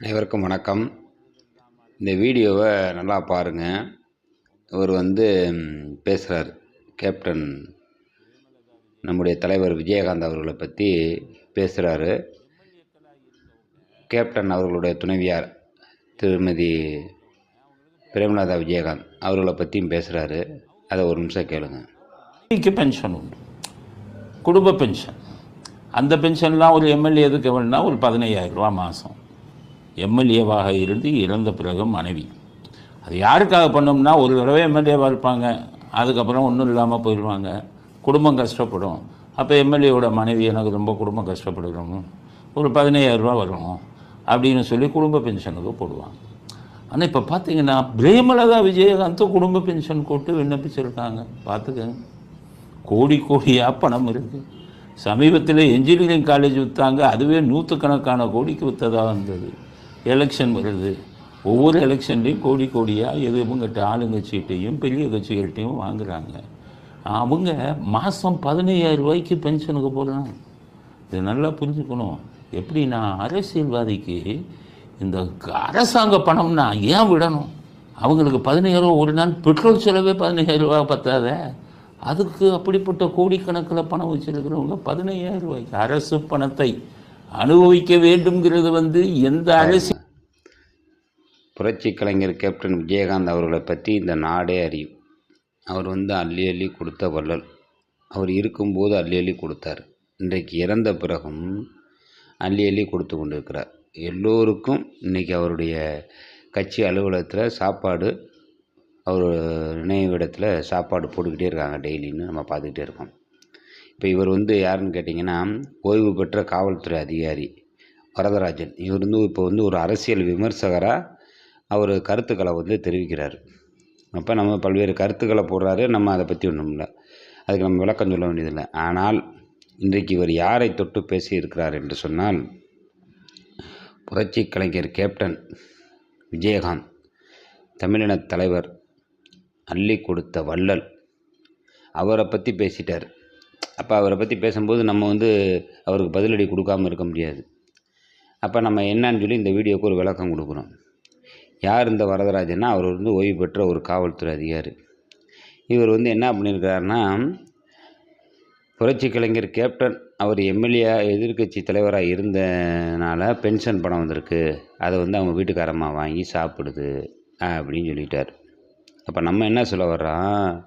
அனைவருக்கும் வணக்கம். இந்த வீடியோவை நல்லா பாருங்கள் இவர் வந்து பேசுகிறார் கேப்டன் நம்முடைய தலைவர் விஜயகாந்த் அவர்களை பற்றி பேசுகிறாரு கேப்டன் அவர்களுடைய துணைவியார் திருமதி பிரேமலதா விஜயகாந்த் அவர்களை பற்றியும் பேசுகிறாரு அதை ஒரு நிமிஷம் கேளுங்க. பென்ஷன் உண்டு. குடும்ப பென்ஷன் அந்த பென்ஷன்லாம் ஒரு எம்எல்ஏ எதுக்கு வேணும்னா ஒரு பதினையாயிரம் ரூபா மாதம் எம்எல்ஏவாக இருந்து இறந்த பிறகு மனைவி. அது யாருக்காக பண்ணோம்னா ஒரு தடவை எம்எல்ஏவாக இருப்பாங்க அதுக்கப்புறம் ஒன்றும் இல்லாமல் போயிடுவாங்க குடும்பம் கஷ்டப்படும். அப்போ எம்எல்ஏவோட மனைவி எனக்கு ரொம்ப குடும்பம் கஷ்டப்படுறோம் ஒரு பதினையாயிரம் ரூபா வரும் அப்படின்னு சொல்லி குடும்ப பென்ஷனுக்கு போடுவாங்க. ஆனால் இப்போ பார்த்தீங்கன்னா பிரேமலதா விஜயகாந்த் குடும்ப பென்ஷன் போட்டு விண்ணப்பிச்சிருக்காங்க. பார்த்துக்கங்க கோடி கோடியாக பணம் இருக்குது சமீபத்தில் இன்ஜினியரிங் காலேஜ் விற்றாங்க அதுவே நூற்றுக்கணக்கான கோடிக்கு விற்றதாக இருந்தது. எலெக்ஷன் வருது. ஒவ்வொரு எலெக்ஷன்லேயும் கோடி கோடியாக எது இவங்ககிட்ட ஆளுங்கட்சிகிட்டையும் பெரிய கட்சிகள்கிட்டையும் வாங்குறாங்க. அவங்க மாதம் பதினையாயிரம் ரூபாய்க்கு பென்ஷனுக்கு போடுறாங்க. இது நல்லா புரிஞ்சுக்கணும். எப்படின்னா அரசியல்வாதிக்கு இந்த அரசாங்க பணம்னா ஏன் விடணும்? அவங்களுக்கு பதினையாயிரம் ஒரு நாள் பெட்ரோல் செலவே பதினையாயிரம் ரூபா பத்தாத. அதுக்கு அப்படிப்பட்ட கோடிக்கணக்கில் பணம் வச்சிருக்கிறவங்க பதினையாயிரம் ரூபாய்க்கு அரசு பணத்தை அனுபவிக்க வேண்டும்ங்கிறது வந்து எந்த அரசு புரட்சி கலைஞர் கேப்டன் விஜயகாந்த் அவர்களை பற்றி இந்த நாடே அறியும். அவர் வந்து அள்ளி அள்ளி கொடுத்த வள்ளல். அவர் இருக்கும்போது அள்ளி அள்ளி கொடுத்தார். இன்றைக்கு இறந்த பிறகும் அள்ளி அள்ளி கொடுத்து கொண்டிருக்கிறார். எல்லோருக்கும் இன்றைக்கி அவருடைய கட்சி அலுவலகத்தில் சாப்பாடு அவர் நினைவிடத்தில் சாப்பாடு போட்டுக்கிட்டே இருக்காங்க டெய்லின்னு நம்ம பார்த்துக்கிட்டே இருக்கோம். இப்போ இவர் வந்து யாருன்னு கேட்டிங்கன்னா ஓய்வு பெற்ற காவல்துறை அதிகாரி வரதராஜன். இவர் வந்து இப்போ வந்து ஒரு அரசியல் விமர்சகராக அவர் கருத்துக்களை வந்து தெரிவிக்கிறார். அப்போ நம்ம பல்வேறு கருத்துக்களை போடுறாரு நம்ம அதை பற்றி ஒன்றும் இல்லை. அதுக்கு நம்ம விளக்கம் சொல்ல வேண்டியதில்லை. ஆனால் இன்றைக்கு இவர் யாரை தொட்டு பேசியிருக்கிறார் என்று சொன்னால் புரட்சி கலைஞர் கேப்டன் விஜயகாந்த் தமிழினத் தலைவர் அள்ளி கொடுத்த வள்ளல் அவரை பற்றி பேசிட்டார். அப்போ அவரை பற்றி பேசும்போது நம்ம வந்து அவருக்கு பதிலடி கொடுக்காம இருக்க முடியாது. அப்போ நம்ம என்னன்னு சொல்லி இந்த வீடியோக்கு ஒரு விளக்கம் கொடுக்குறோம். யார் இந்த வரதராஜன்னா அவர் வந்து ஓய்வு பெற்ற ஒரு காவல்துறை அதிகாரி. இவர் வந்து என்ன பண்ணியிருக்காருன்னா புரட்சி கலைஞர் கேப்டன் அவர் எம்எல்ஏ எதிர்க்கட்சி தலைவராக இருந்தனால பென்ஷன் பணம் வந்திருக்கு. அதை வந்து அவங்க வீட்டுக்காரம்மா வாங்கி சாப்பிடுது அப்படின்னு சொல்லிட்டார். அப்போ நம்ம என்ன சொல்ல வர்றோம்?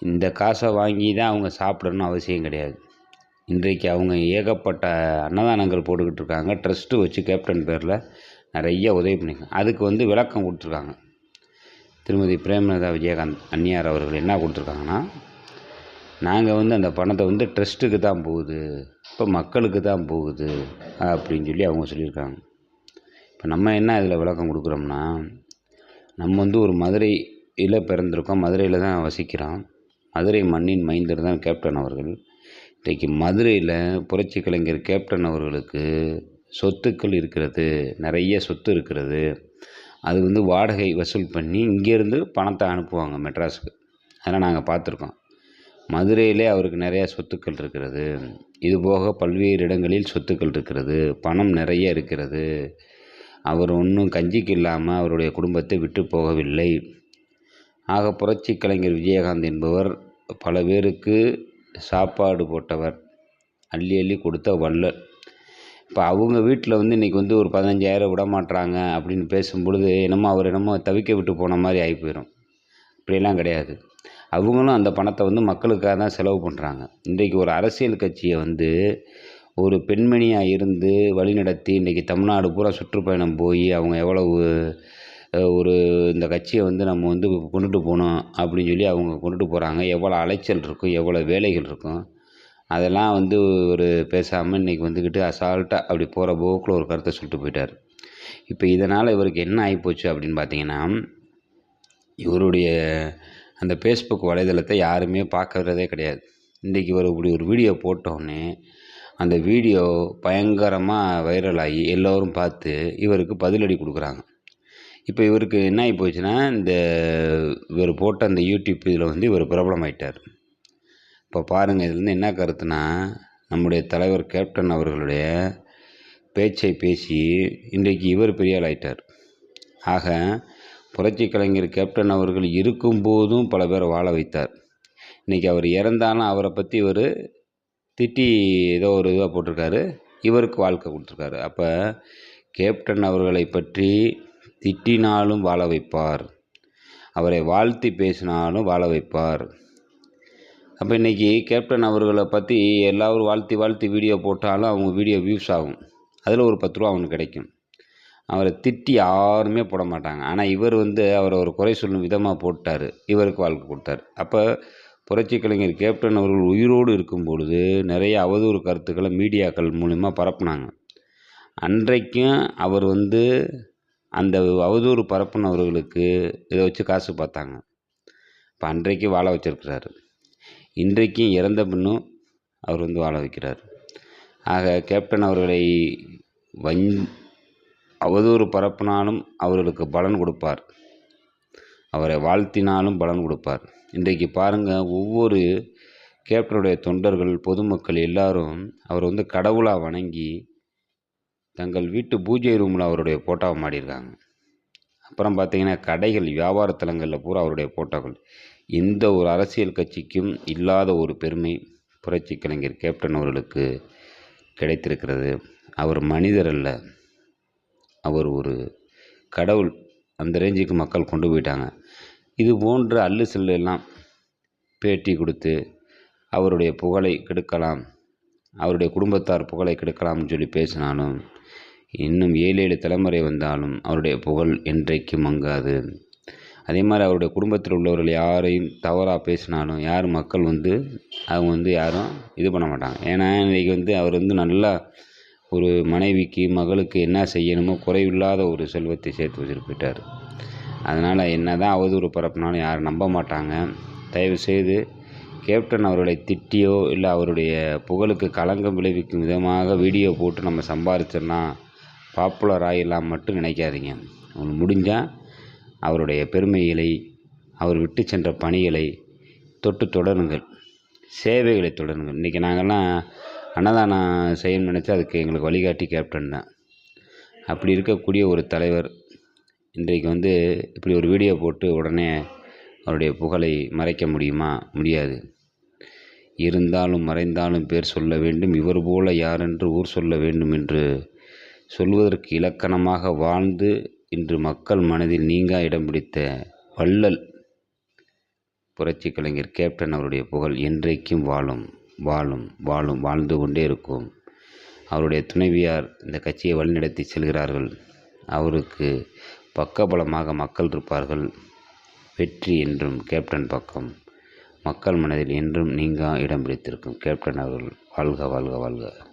இந்த காசை வாங்கி தான் அவங்க சாப்பிடணும்னு அவசியம் கிடையாது. இன்றைக்கு அவங்க ஏகப்பட்ட அன்னதானங்கள் போட்டுக்கிட்டு இருக்காங்க. ட்ரஸ்ட்டு வச்சு கேப்டன் பேரில் நிறைய உதவி பண்ணியிருக்காங்க. அதுக்கு வந்து விளக்கம் கொடுத்துருக்காங்க. திருமதி பிரேமலதா விஜயகாந்த் அன்னியார் அவர்கள் என்ன கொடுத்துருக்காங்கன்னா நாங்கள் வந்து அந்த பணத்தை வந்து ட்ரஸ்ட்டுக்கு தான் போகுது. இப்போ மக்களுக்கு தான் போகுது. அப்படின்னு சொல்லி அவங்க சொல்லியிருக்காங்க. இப்போ நம்ம என்ன இதில் விளக்கம் கொடுக்குறோம்னா நம்ம வந்து ஒரு மதுரையில் பிறந்திருக்கோம். மதுரையில் தான் வசிக்கிறோம். மதுரை மண்ணின் மைந்தர் தான் கேப்டன் அவர்கள். இன்றைக்கு மதுரையில் புரட்சி கலைஞர் கேப்டன் அவர்களுக்கு சொத்துக்கள் இருக்கிறது நிறைய சொத்து இருக்கிறது. அது வந்து வாடகை வசூல் பண்ணி இங்கேருந்து பணத்தை அனுப்புவாங்க மெட்ராஸுக்கு. அதெல்லாம் நாங்கள் பார்த்துருக்கோம். மதுரையிலே அவருக்கு நிறையா சொத்துக்கள் இருக்கிறது. இது போக பல்வேறு இடங்களில் சொத்துக்கள் இருக்கிறது. பணம் நிறைய இருக்கிறது. அவர் ஒன்றும் கஞ்சிக்கு இல்லாமல் அவருடைய குடும்பத்தை விட்டு போகவில்லை. ஆக புரட்சி கலைஞர் விஜயகாந்த் என்பவர் பல பேருக்கு சாப்பாடு போட்டவர் அள்ளி அள்ளி கொடுத்த வள்ளல். இப்போ அவங்க வீட்டில் வந்து இன்றைக்கி வந்து ஒரு பதினஞ்சாயிரம் விட மாட்டுறாங்க அப்படின்னு பேசும்பொழுது என்னமோ அவர் என்னமோ தவிக்க விட்டு போன மாதிரி ஆகி போயிடும் அப்படியெல்லாம் கிடையாது. அவங்களும் அந்த பணத்தை வந்து மக்களுக்காக தான் செலவு பண்ணுறாங்க இன்றைக்கு ஒரு அரசியல் கட்சியை வந்து ஒரு பெண்மணியாக இருந்து வழிநடத்தி இன்றைக்கி தமிழ்நாடு பூரா சுற்றுப்பயணம் போய் அவங்க எவ்வளவு ஒரு இந்த கட்சியை வந்து நம்ம வந்து கொண்டுட்டு போகணும் அப்படின்னு சொல்லி அவங்க கொண்டுட்டு போகிறாங்க எவ்வளோ அலைச்சல் இருக்கும் எவ்வளோ வேலைகள் இருக்கும். அதெல்லாம் வந்து ஒரு பேசாமல் இன்றைக்கி வந்துக்கிட்டு அசால்ட்டாக அப்படி போகிற போக்கில் ஒரு கருத்தை சொல்லிட்டு போயிட்டார். இப்போ இதனால் இவருக்கு என்ன ஆகிப்போச்சு அப்படின்னு பார்த்தீங்கன்னா இவருடைய அந்த ஃபேஸ்புக் வலைதளத்தை யாருமே பார்க்கறதே கிடையாது. இன்றைக்கி இவர் இப்படி ஒரு வீடியோ போட்டோடனே அந்த வீடியோ பயங்கரமாக வைரலாகி எல்லோரும் பார்த்து இவருக்கு பதிலடி கொடுக்குறாங்க. இப்போ இவருக்கு என்ன ஆகி போச்சுன்னா இந்த இவர் போட்ட அந்த யூடியூப் இதில் வந்து இவர் பிரபலமாயிட்டார். இப்போ பாருங்கள் இதுலேருந்து என்ன கருத்துனா நம்முடைய தலைவர் கேப்டன் அவர்களுடைய பேச்சை பேசி இன்றைக்கு இவர் பெரிய ஆள் ஆக புரட்சி கலைஞர் கேப்டன் அவர்கள் இருக்கும்போதும் பல பேரை வாழ வைத்தார். இன்றைக்கி அவர் இறந்தாலும் அவரை பற்றி இவர் திட்டி ஏதோ ஒரு இதாக போட்டிருக்காரு. இவருக்கு வாழ்க்கை கொடுத்துருக்காரு. அப்போ கேப்டன் அவர்களை பற்றி திட்டினாலும் வாழ வைப்பார். அவரை வாழ்த்தி பேசினாலும் வாழ வைப்பார். அப்போ இன்றைக்கி கேப்டன் அவர்களை பற்றி எல்லோரும் வாழ்த்தி வாழ்த்தி வீடியோ போட்டாலும் அவங்க வீடியோ வியூஸ் ஆகும். அதில் ஒரு பத்து ரூபா அவனுக்கு கிடைக்கும். அவரை திட்டி யாருமே போட மாட்டாங்க. ஆனால் இவர் வந்து அவரை ஒரு குறை சொல்லும் விதமாக போட்டார். இவருக்கு வாழ்க்கை கொடுத்தாரு. அப்போ புரட்சி கலைஞர் கேப்டன் அவர்கள் உயிரோடு இருக்கும் பொழுது நிறைய அவதூறு கருத்துக்களை மீடியாக்கள் மூலிமா பரப்புனாங்க. அன்றைக்கும் அவர் வந்து அந்த அவதூறு பரப்புனவர்களுக்கு இதை வச்சு காசு பார்த்தாங்க. இப்போ அன்றைக்கு வாழ வச்சிருக்கிறாரு. இன்றைக்கும் இறந்த பின்னும் அவர் வந்து வாழ வைக்கிறார். ஆக கேப்டன் அவர்களை வஞ் அவதூறு பரப்பினாலும் அவர்களுக்கு பலன் கொடுப்பார். அவரை வாழ்த்தினாலும் பலன் கொடுப்பார். இன்றைக்கு பாருங்கள் ஒவ்வொரு கேப்டனுடைய தொண்டர்கள் பொதுமக்கள் எல்லாரும் அவர் வந்து கடவுளாக வணங்கி தங்கள் வீட்டு பூஜை ரூமில் அவருடைய போட்டோவை மாடியிருக்காங்க அப்புறம் பார்த்தீங்கன்னா கடைகள் வியாபார தலங்களில் பூரா அவருடைய போட்டோக்கள் எந்த ஒரு அரசியல் கட்சிக்கும் இல்லாத ஒரு பெருமை புரட்சி கலைஞர் கேப்டன் அவர்களுக்கு கிடைத்திருக்கிறது. அவர் மனிதர் அல்ல. அவர் ஒரு கடவுள். அந்த ரேஞ்சுக்கு மக்கள் கொண்டு போயிட்டாங்க. இது போன்ற அல்லு செல்லெல்லாம் எல்லாம் பேட்டி கொடுத்து அவருடைய புகழை கெடுக்கலாம் அவருடைய குடும்பத்தார் புகழை கெடுக்கலாம்னு சொல்லி பேசினாலும் இன்னும் ஏழு ஏழு தலைமுறை வந்தாலும் அவருடைய புகழ் என்றைக்கும் மங்காது. அதே மாதிரி அவருடைய குடும்பத்தில் உள்ளவர்கள் யாரையும் தவறாக பேசினாலும் யார் மக்கள் வந்து அவங்க வந்து யாரும் இது பண்ண மாட்டாங்க. ஏன்னா இன்றைக்கி வந்து அவர் வந்து நல்லா ஒரு மனைவிக்கு மகளுக்கு என்ன செய்யணுமோ குறைவில்லாத ஒரு செல்வத்தை சேர்த்து வச்சுட்டு போயிட்டார். அதனால் என்ன தான் அவதூறு பரப்பினாலும் யாரும் நம்ப மாட்டாங்க. தயவுசெய்து கேப்டன் அவர்களை திட்டியோ இல்லை அவருடைய புகழுக்கு களங்கம் விளைவிக்கும் விதமாக வீடியோ போட்டு நம்ம சம்பாரிச்சிடலாம். பாப்புலர் ஆகிடலாம் மட்டும் நினைக்காதீங்க. உங்களுக்கு முடிஞ்சால் அவருடைய பெருமைகளை அவர் விட்டு சென்ற பணிகளை தொட்டு தொடருங்கள். சேவைகளை தொடருங்கள். இன்றைக்கி நாங்கள்லாம் அன்னதானம் செய்யணும்னு நினச்சா அதுக்கு எங்களுக்கு வழிகாட்டி கேப்டன் தான். அப்படி இருக்கக்கூடிய ஒரு தலைவர் இன்றைக்கு வந்து இப்படி ஒரு வீடியோ போட்டு உடனே அவருடைய புகழை மறைக்க முடியுமா? முடியாது. இருந்தாலும் மறைந்தாலும் பேர் சொல்ல வேண்டும். இவர் போல யாரென்று ஊர் சொல்ல வேண்டும் என்று சொல்வதற்கு இலக்கணமாக வாழ்ந்து இன்று மக்கள் மனதில் நீங்கா இடம் பிடித்த வள்ளல் புரட்சி கலைஞர் கேப்டன் அவருடைய புகழ் என்றைக்கும் வாழும் வாழும் வாழும் வாழ்ந்து கொண்டே இருக்கும். அவருடைய துணைவியார் இந்த கட்சியை வழிநடத்தி செல்கிறார்கள். அவருக்கு பக்கபலமாக மக்கள் இருப்பார்கள். வெற்றி என்றும் கேப்டன் பக்கம். மக்கள் மனதில் என்றும் நீங்கா இடம் பிடித்திருக்கும் கேப்டன் அவர்கள். வாழ்க வாழ்க வாழ்க.